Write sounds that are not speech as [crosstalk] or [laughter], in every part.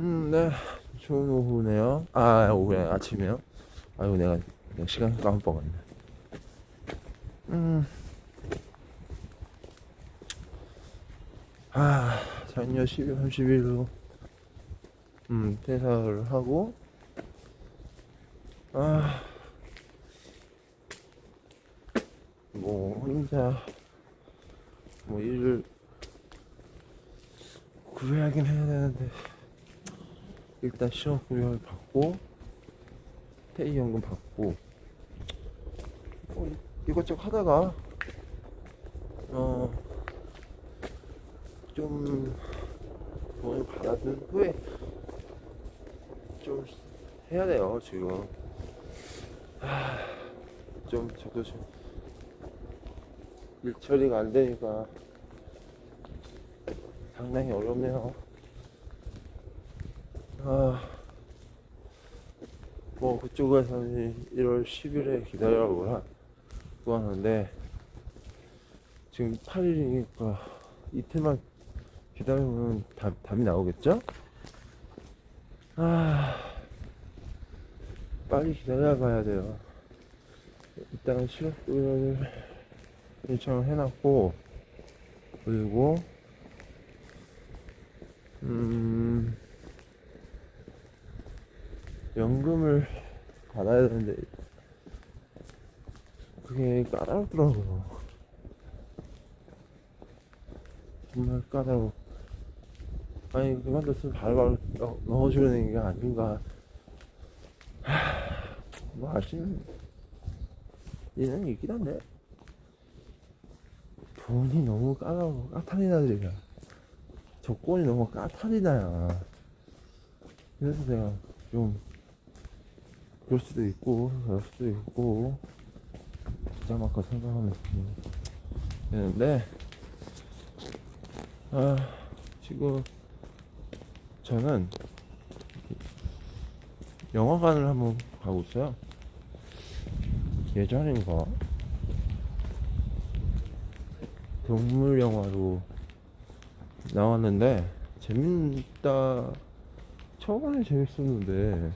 음, 네. 좋은 오후네요. 아, 오후네. 아침이에요. 아이고, 내가, 내가 시간 깜빡했네. 음. 아, 작년 12월 30일로, 음, 퇴사를 하고, 아, 뭐, 혼자, 뭐, 일을 구해야긴 해야 되는데, 일단 실업급여를 받고 퇴직연금 받고 뭐 이것저것 하다가 어좀 돈을 받아든 후에 좀 해야 돼요 지금 하, 좀 저도 좀 일 처리가 안 되니까 상당히 어렵네요. 아, 뭐 그쪽에서는 1월 10일에 기다려라고 하- 고 하는데 지금 8일이니까 이틀만 기다리면 답, 답이 나오겠죠? 아, 빨리 기다려 봐야 돼요. 일단 실업급여를 신청을 해놨고 그리고 음. 연금을 받아야 되는데 그게 까다롭더라고요. 정말 까다로워. 아니 그만뒀으면 바로바로 넣- 넣어주는 게 아닌가. 하, 뭐 아시는 얘는 있긴 한데 돈이 너무 까다로워 까탈리나들이야. 조건이 너무 까탈리나야. 그래서 내가 좀 그럴 수도 있고 그럴 수도 있고. 기자막과 생각하면 좀 되는데 아 지금 저는 영화관을 한번 가고 있어요. 예전인가 동물 영화로 나왔는데 재밌다. 처음에는 재밌었는데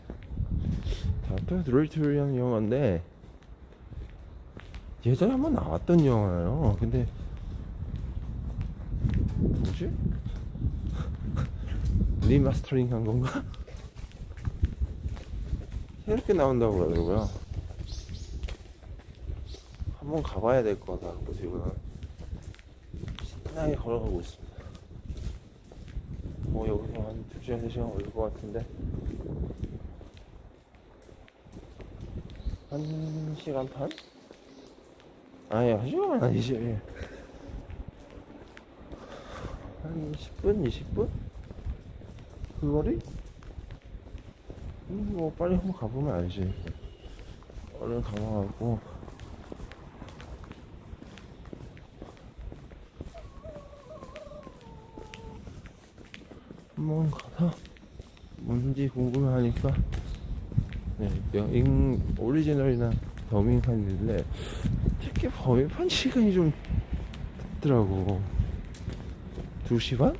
다트 드레이트라는 영화인데 예전에 한번 나왔던 영화예요. 근데 뭐지? [laughs] 리마스터링 한 건가? [laughs] 새롭게 나온다고 그러더라고요. 한번 가봐야 될 것 같아서 지금 신나게 걸어가고 있습니다. 뭐 여기서 한 2시간, 3시간 걸릴 것 같은데 한 시간 반? 아니 한 시간 아니지 한 10분? 20분? 그 거리? 음, 뭐 빨리 한번 가보면 알지 얼른 가봐갖고 한번 가서 뭔지 궁금하니까 네, 영 오리지널이나 더빙판인데 특히 더빙판 시간이 좀 늦더라고. 2시 반?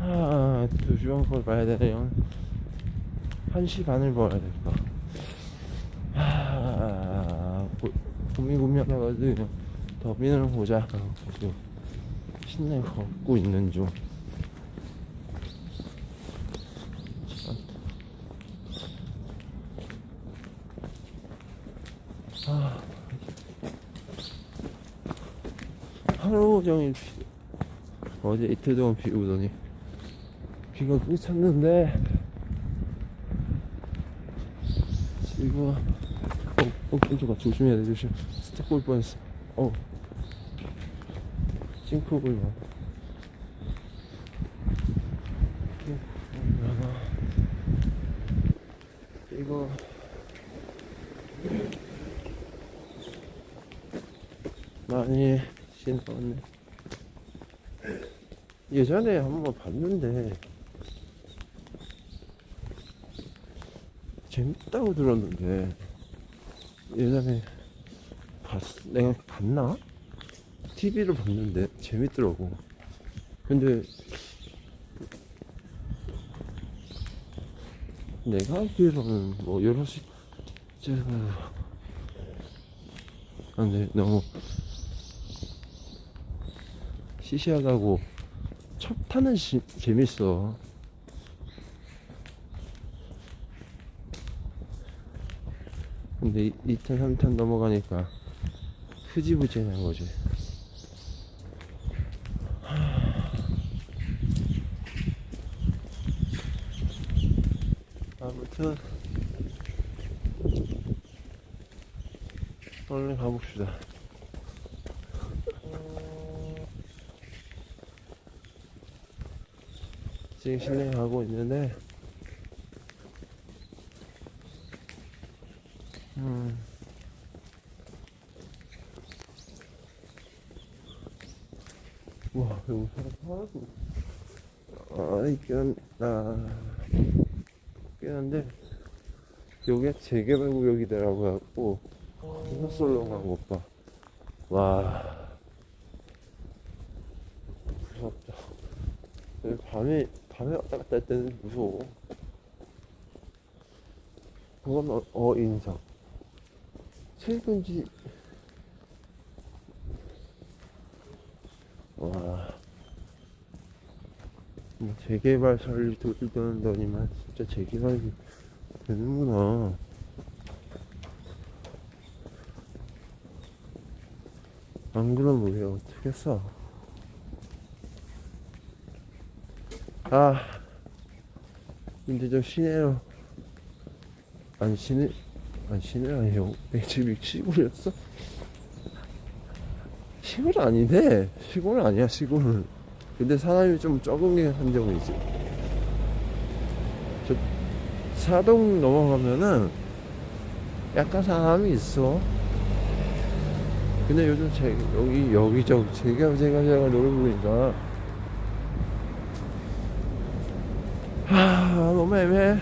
아 2시 반 걸 봐야 되네요 1시 반을 봐야 될까. 아 고, 고민 고민해가지고 더빙을 보자. 신나게 걷고 있는 중 아, 하루 종일 비, 어제 이틀 동안 비 오더니 비가 그쳤는데 지금 어, 어, 왼쪽아 조심해야 돼 조심. 스텝 볼 뻔했어. 어. 싱크볼 봐. 이거. 많이 진 나왔네. 예전에 한번 봤는데 재밌다고 들었는데 예전에 봤 내가 봤나? TV를 봤는데 재밌더라고. 근데 내가 알기로는 뭐 11시 째가 아, 근데 너무 시시하다고 첫 타는 시, 재밌어. 근데 2탄, 3탄 넘어가니까 흐지부지한 거지. 아무튼 얼른 가봅시다. 지금 실내 가고 있는데, 음, 와, 여기 사람 하나도, 아, 있긴, 아, 있긴 한데, 여기가 재개발 구역이더라고 갖고, 헛솔로 간것 봐. 와. 여기 밤에, 밤에 왔다 갔다 할 때는 무서워. 그건 어, 어 인상. 최근지, 와. 뭐 재개발 설리 돌던더니만 진짜 재개발이 되는구나. 안 그러면 왜 어떻게 써? 아, 근데 저 시내로 아니 시내 아니 시내 아니에요. 내 집이 시골이었어? 시골 아닌데 시골 아니야 시골은. 근데 사람이 좀 적은 게 한정이지. 저 사동 넘어가면은 약간 사람이 있어. 근데 요즘 제, 여기 여기저기 제가 제가 제가 노래 부르니까 하 너무 애매해.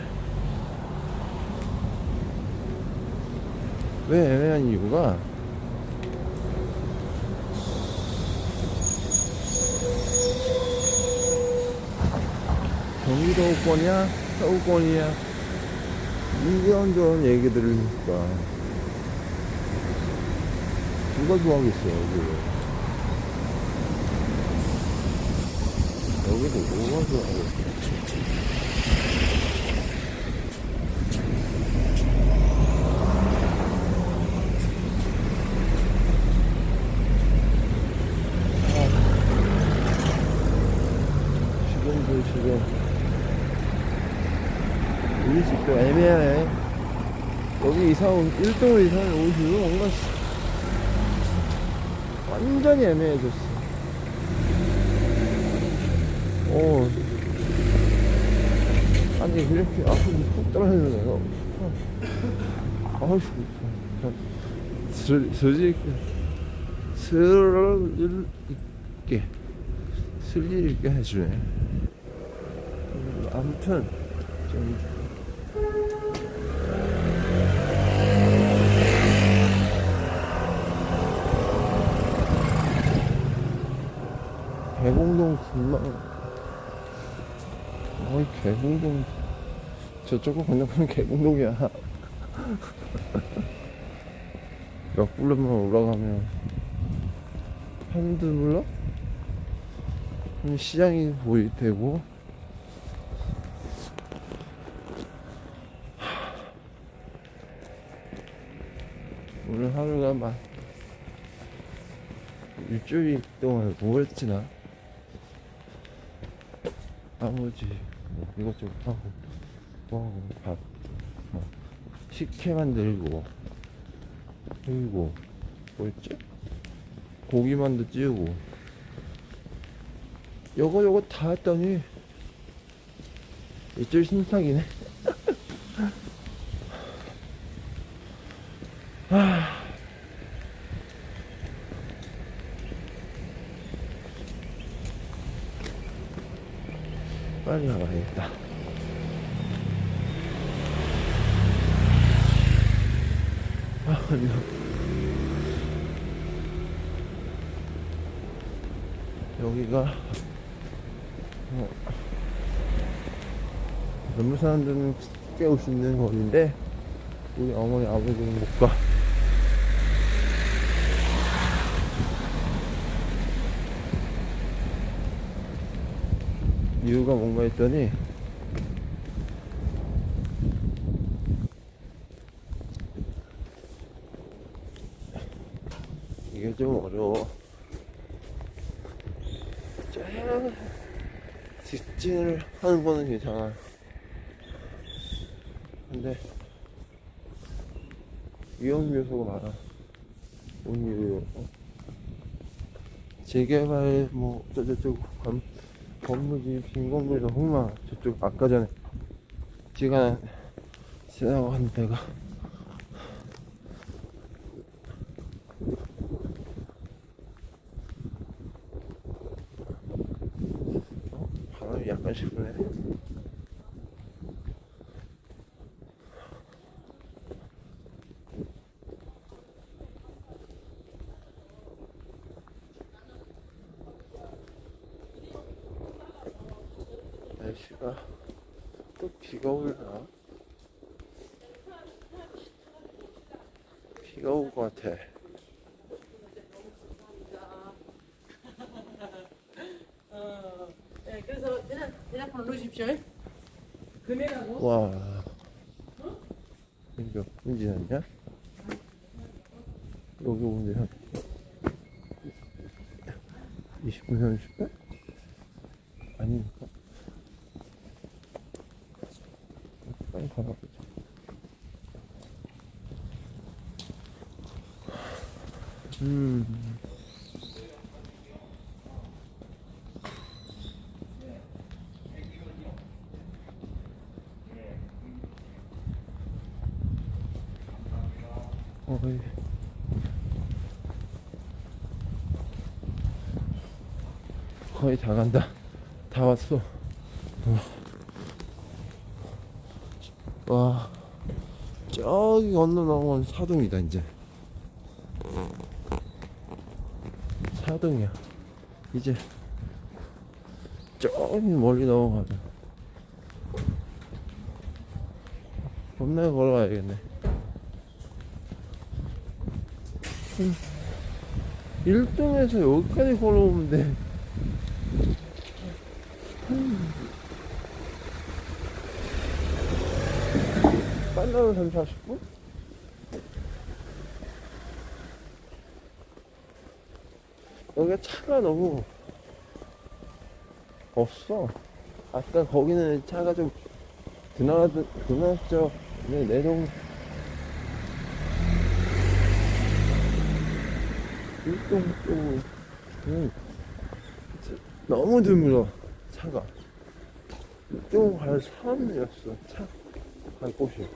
왜 애매한 이유가? 경기도권이야? 서울권이야? 이런저런 얘기 들으니까. 누가 좋아하겠어 여기를 여기도 누가 좋아하겠어 지금도 지금 우리 집도 애매하네 여기 이사 온 1동을 이사 온 이후 뭔가 완전히 애매해졌어. 어. 아니, 이렇게, 아, 푹 떨어지는 거야. 아휴, 슬, 슬, 슬, 있게, 슬일 있게 해주네. 음, 아무튼, 좀, 개공동 금방 어이 개공동. 저쪽으로 건너가면 [laughs] 개공동이야. [laughs] 몇 블럭만 올라가면. 한두 블럭? 그럼 시장이 보일 테고. 오늘 하루가 막 일주일 동안 뭐 했지 나? 아버지 뭐 이것저것 하고 뭐하고 밥 뭐, 식혜 만들고 그리고 뭐였지? 고기만두 찌우고 요거 요거 다 했더니 일주일 신상이네 [laughs] 아. 빨리 나가야겠다. 아, 아니요. 여기가, 어, 젊은 사람들은 올수 있는 거리인데 우리 어머니 아버지는 못 가. 이유가 뭔가 했더니 이게 좀 어려워. 쫙 직진을 하는 거는 괜찮아. 근데 위험 요소가 많아. 온유 요소. 재개발 뭐 어쩌저쩌고 건, 건물이 빈 건물도 흥망 저쪽 아까 전에 지가 지나가는 데가 어? 바람이 약간씩 부네 날씨가 또 비가 올나? 비가 올 것 같아. 어, 네, 그래서 대략 대략 부르십시오. 금액하고 와. 몇분 지났냐? 여기 한 20분, 30분? 아닙니까? 빨리 가봐보자. 음. 어이. 거의 다 간다. 다 왔어. 와. 와. 저기 건너 넘어온 사동이다, 이제. 사동이야. 이제. 저기 멀리 넘어가자. 겁나게 걸어가야겠네. 음. 1등에서 여기까지 걸어오면 돼. 빨라면 3, 40분? 여기가 차가 너무 없어. 아까 거기는 차가 좀 드나드, 드나죠. 네, 내동 일동 쪽은 너무 드물어 차가. 이쪽 갈 사람이었어 차. 갈 곳이.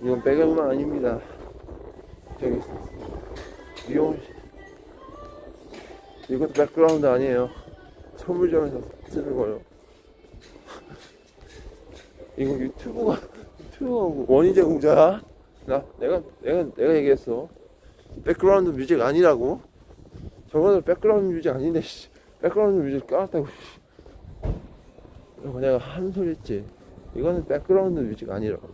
이건 배경만 아닙니다. 저기 미용 이것도 백그라운드 아니에요. 선물점에서 쓰는 거요. [laughs] 이거 유튜브가 유튜브가 원희재 공자야. 나 내가 내가 내가 얘기했어. 백그라운드 뮤직 아니라고. 저거는 백그라운드 뮤직 아닌데 씨. 백그라운드 뮤직 깔았다고. 씨. 그리고 내가 한 소리 했지. 이거는 백그라운드 뮤직 아니라고.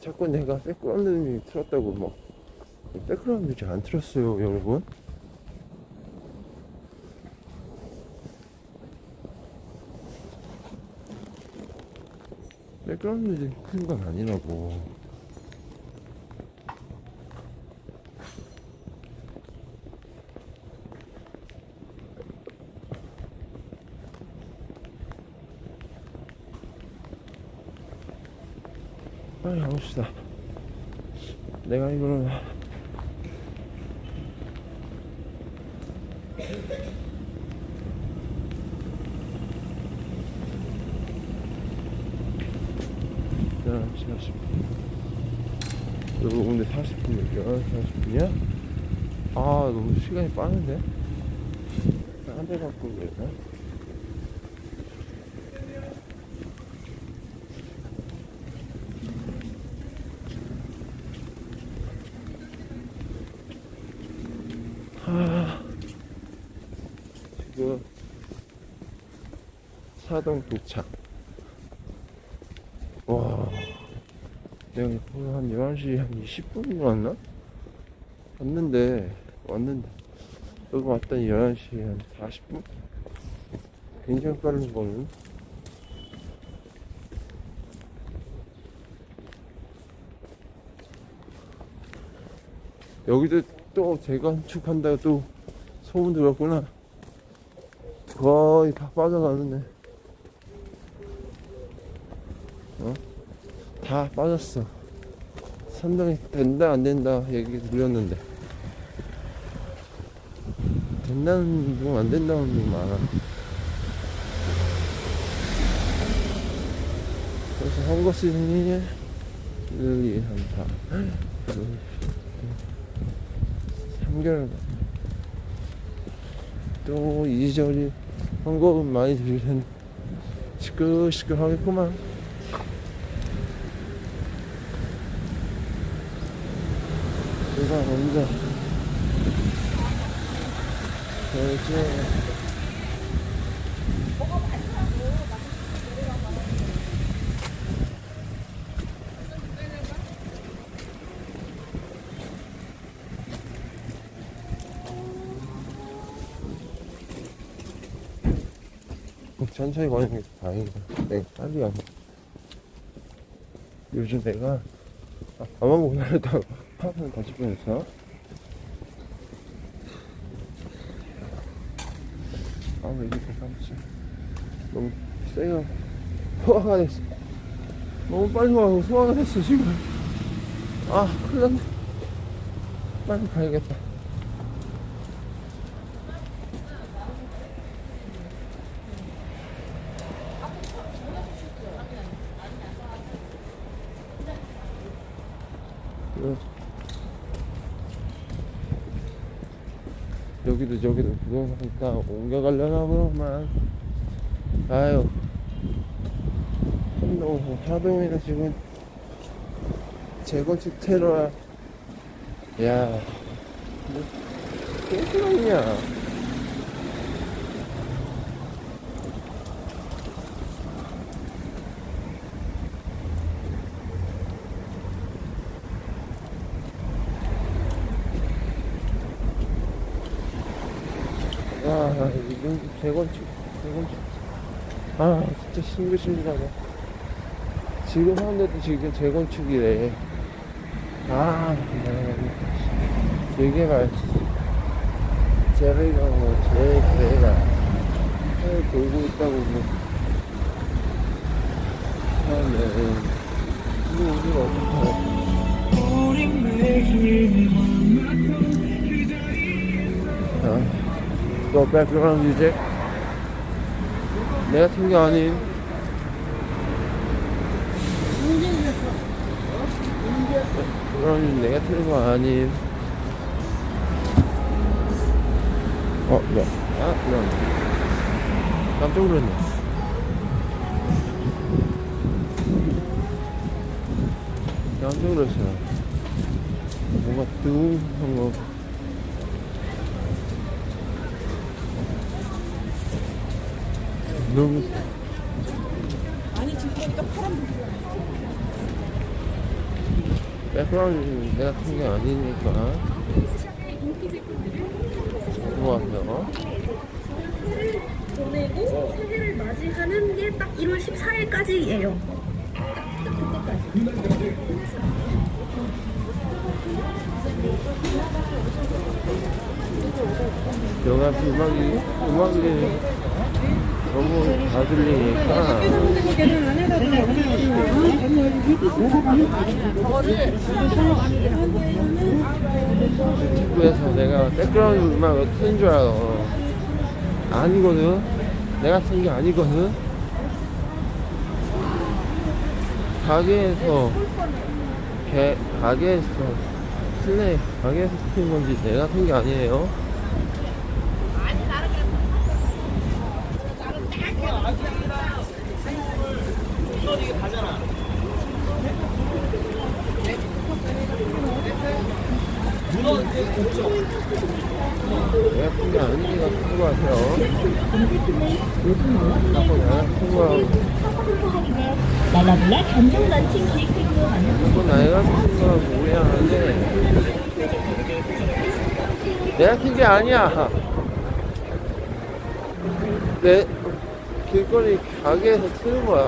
자꾸 내가 백그라운드 뮤직 틀었다고 뭐 백그라운드 뮤직 안 틀었어요, 여러분. 백그라운드 뮤직 틀는 건 아니라고. 빨리 가봅시다. 내가 이거를 열심히 열심히 여러분 오늘 40분 연결 40분이야? 아 너무 시간이 빠른데? 한 대 갖고 있나? 아, 지금 사동 도착 거의 한 11시 한 20분 왔나? 왔는데, 왔는데, 여기 왔더니 11시 한 40분? 굉장히 빠른 거는. 여기도 또 재건축한다고 또 소문 들었구나. 거의 다 빠져가는데. 다 빠졌어. 선동이 된다 안 된다 얘기 들렸는데. 된다는 둥 안 된다는 둥 많아. 그래서 선거 시즌이 1, 2, 3, 4, 3개월 또 이리저리 선거금 많이 들일 텐데 시끌시끌 하겠구만 내가 먼저 결제 천천히 가는 게 다행이다. 내가 빨리 안. 요즘 내가 아, 가만 보고 하다가 화면 다칠 뻔했어. 아, 왜 이렇게 깜짝 너무 세요. 소화가 됐어. 너무 빨리 와서 소화가 됐어, 지금. 아, 큰일 났네. 빨리 가야겠다. 어. 여기도 저기도 다 옮겨가려나 보만 아유 너무 하동이나 지금 재건축 테러야 야 뭐, ቄ스랑이 대건축, 대건축. 아. 아. 진짜 싱글싱글하네 지금 하는데도 지금 재건축이래. 아 되게 맛있어 제가 뭐 제일 그래가 돌고 있다고 뭐. 하네 이거 오늘 어디서 어? 너 백그라운드 이제? 내가 튼게 아닌. 백그라운드 내가 틀은 거 아닌. 어, 네. 아, 그럼. 깜짝 놀랐네. 깜짝 놀랐어요. 뭔가 뜨거운 거 너무 아니 지금 보니까 파란 불 백그라운드 내가 큰 게 아니니까 좋아요 보내고 새해를 맞이하는 게 딱 1월 14일까지예요. 여기 앞에 음악이 음악이 너무 다 들리니까. 유튜브에서 내가 백그라운드 음악을 트는 줄 알아. 아니거든. 내가 쓴 게 아니거든. 가게에서 개, 가게에서 실내 가게에서 트는 건지 내가 쓴 게 아니에요 내가 쓴게 아니니까 큰 신고하세요. 자꾸 내가 신고하고, 랄라블라 감정 런칭 나이가 신고하고 오해하는데, 내가 킨게 아니야. 내 길거리 가게에서 트는 거야.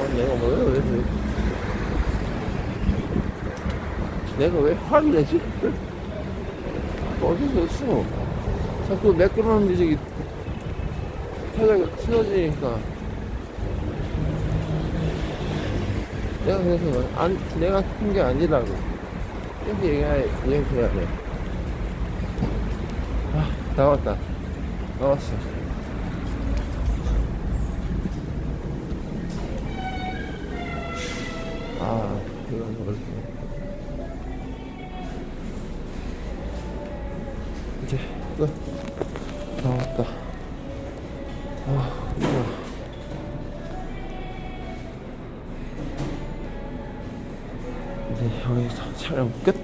어, 내가 뭐야? 왜, 왜, 내가 왜 화를 내지? 어디서 써? 자꾸 매끄러운 뮤직이 타자가 틀어지니까. 내가 그래서 안, 내가 킨게 아니라고. 이렇게 얘기해야, 얘기해야 돼. 아, 나왔다. 나왔어. 아, 끝. 나왔다. 아, 이거. 이제 여기서 촬영 끝.